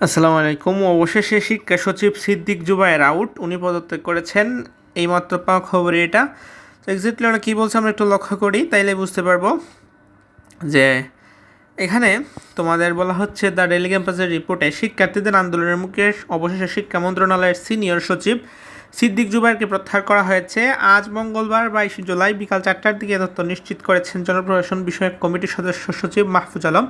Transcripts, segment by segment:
আসসালামু আলাইকুম। অবশেষে শিক্ষা সচিব সিদ্দিক জুবায়ের আউট উনি পদত্যাগ করেছেন। এইমাত্র পাওয়া খবর এটা। তো এক্সাক্টলি ওরা কী বলছে আমরা একটু লক্ষ্য করি, তাইলে বুঝতে পারব যে এখানে তোমাদের বলা হচ্ছে দ্য ডেলি ক্যাম্পাসের রিপোর্টে শিক্ষার্থীদের আন্দোলনের মুখে অবশেষে শিক্ষা মন্ত্রণালয়ের সিনিয়র সচিব সিদ্দিক জুবাইরকে প্রত্যাহার করা হয়েছে। আজ মঙ্গলবার বাইশে জুলাই বিকাল চারটার দিকে তথ্য নিশ্চিত করেছেন জনপ্রশাসন বিষয়ক কমিটির সদস্য সচিব মাহফুজ আলম।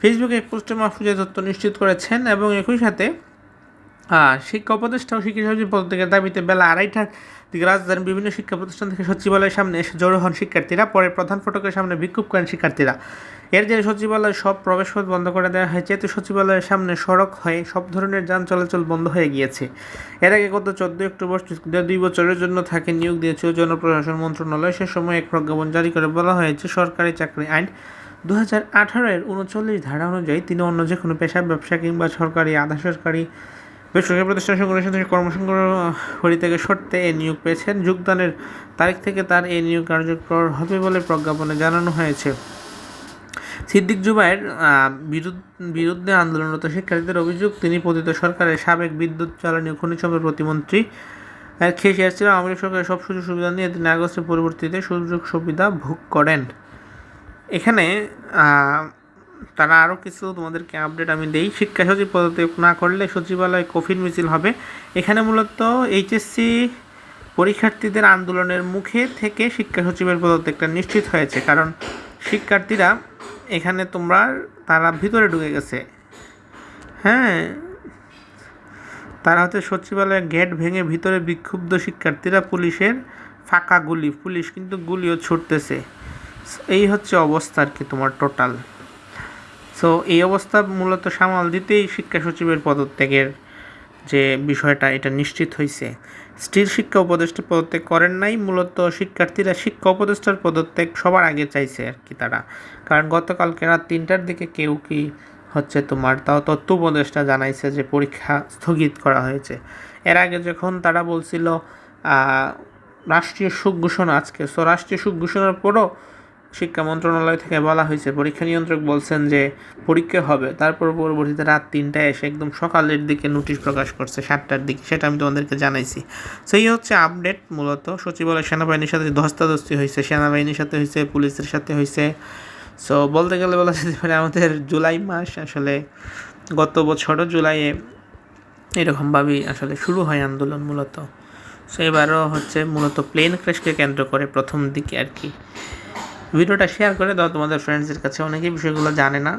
ফেসবুকে এক পোস্টে মাহফুজের তথ্য নিশ্চিত করেছেন এবং একই সাথে শিক্ষা উপদেষ্টা ও শিক্ষা সচিব পদত্যাগের দাবিতে বেলা আড়াইটার দিকে রাজধানীর বিভিন্ন শিক্ষা প্রতিষ্ঠান থেকে সচিবালয়ের সামনে এসে জড়ো হন শিক্ষার্থীরা। পরে প্রধান ফটকের সামনে বিক্ষোভ করেন শিক্ষার্থীরা। এর জেরে সচিবালয়ের সব প্রবেশপথ বন্ধ করে দেওয়া হয়েছে। এতে সচিবালয়ের সামনে সড়ক হয়ে সব ধরনের যান চলাচল বন্ধ হয়ে গিয়েছে। এর আগে গত চোদ্দই অক্টোবর দুই বছরের জন্য থাকে নিয়োগ দিয়েছিল জনপ্রশাসন মন্ত্রণালয়, সে সময় এক প্রজ্ঞাপন জারি করে বলা হয়েছে, সরকারি চাকরি আইন দু হাজার আঠারোর উনচল্লিশ ধারা অনুযায়ী তিনি অন্য যে কোনো পেশা, ব্যবসা কিংবা সরকারি, আধা সরকারি বেসরকারি প্রতিষ্ঠান সংগঠনের সাথে কর্মসংগ্রহী থেকে সরতে এ নিয়োগ পেয়েছেন। যোগদানের তারিখ থেকে তার এ নিয়োগ কার্যকর হবে বলে প্রজ্ঞাপনে জানানো হয়েছে। সিদ্দিক জুবাইয়ের বিরুদ্ধে আন্দোলনরত শিক্ষার্থীদের অভিযোগ, তিনি পতিত সরকারের সাবেক বিদ্যুৎ জ্বালানি ও খনিজ সম্পদ প্রতিমন্ত্রী খেয়ে ছিল আওয়ামী সরকারের সব সুযোগ সুবিধা নিয়ে তিনি আগস্টের পরবর্তীতে সুযোগ সুবিধা ভোগ করেন। এখানে তারা আরও কিছু তোমাদেরকে আপডেট আমি দেই। শিক্ষা সচিব পদত্যাগ না করলে সচিবালয় কফিন মিছিল হবে। এখানে মূলত এইচএসসি পরীক্ষার্থীদের আন্দোলনের মুখে থেকে শিক্ষা সচিবের পদত্যাগটা নিশ্চিত হয়েছে। কারণ শিক্ষার্থীরা এখানে তোমরা, তারা ভিতরে ঢুকে গেছে। হ্যাঁ তারা হচ্ছে সচিবালয়ের গেট ভেঙে ভিতরে বিক্ষুব্ধ শিক্ষার্থীরা পুলিশের ফাঁকা গুলি, পুলিশ কিন্তু গুলিও ছুটতেছে। এই হচ্ছে অবস্থা আর কি তোমার টোটাল সো এই অবস্থা মূলত সামাল দিতেই শিক্ষা সচিবের পদত্যাগের যে বিষয়টা, এটা নিশ্চিত হয়েছে স্টিল শিক্ষা উপদেষ্টা পদত্যাগ করেন নাই, মূলত শিক্ষার্থীরা শিক্ষা উপদেষ্টার পদত্যাগ সবার আগে চাইছে আর কি তারা। কারণ গতকালকে রাত তিনটার দিকে কেউ কি হচ্ছে তোমার তাও তত্ত্ব উপদেষ্টা জানাইছে যে পরীক্ষা স্থগিত করা হয়েছে। এর আগে যখন তারা বলছিল রাষ্ট্রীয় সুখ ঘোষণা আজকে সো রাষ্ট্রীয় সুখ ঘোষণার পরও শিক্ষা মন্ত্রণালয় থেকে বলা হয়েছে, পরীক্ষা নিয়ন্ত্রক বলছেন যে পরীক্ষা হবে, তারপর পরবর্তীতে রাত তিনটায় এসে একদম সকালের দিকে নোটিশ প্রকাশ করছে, সাতটার দিকে, সেটা আমি তোমাদেরকে জানাইছি। সেই হচ্ছে আপডেট মূলত। সচিবালয় সেনাবাহিনীর সাথে ধস্তাধস্তি হয়েছে, সেনাবাহিনীর সাথে হয়েছে, পুলিশের সাথে হয়েছে। সো বলতে গেলে বলা যেতে পারে আমাদের জুলাই মাস আসলে গত বছরও জুলাইয়ে এরকমভাবেই আসলে শুরু হয় আন্দোলন মূলত। সো এবারও হচ্ছে মূলত প্লেন ক্র্যাশকে কেন্দ্র করে প্রথম দিকে আর কি। ভিডিওটা শেয়ার করে দাও, তোমাদের ফ্রেন্ডসদের কাছে। অনেকেই বিষয়গুলো জানে না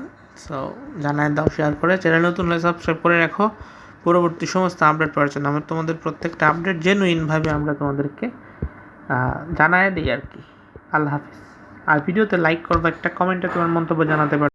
সো জানায় দাও শেয়ার করে। চ্যানেল নতুন হলে সাবস্ক্রাইব করে রাখো। পরবর্তী সমস্ত আপডেট পাওয়ার জন্য আমরা তোমাদের প্রত্যেকটা আপডেট জেনুইনভাবে আমরা তোমাদেরকে জানায় দিই আর কি। আল্লাহ হাফিজ। আর ভিডিওতে লাইক করবা, একটা কমেন্টে তোমার মন্তব্য জানাতে পারো।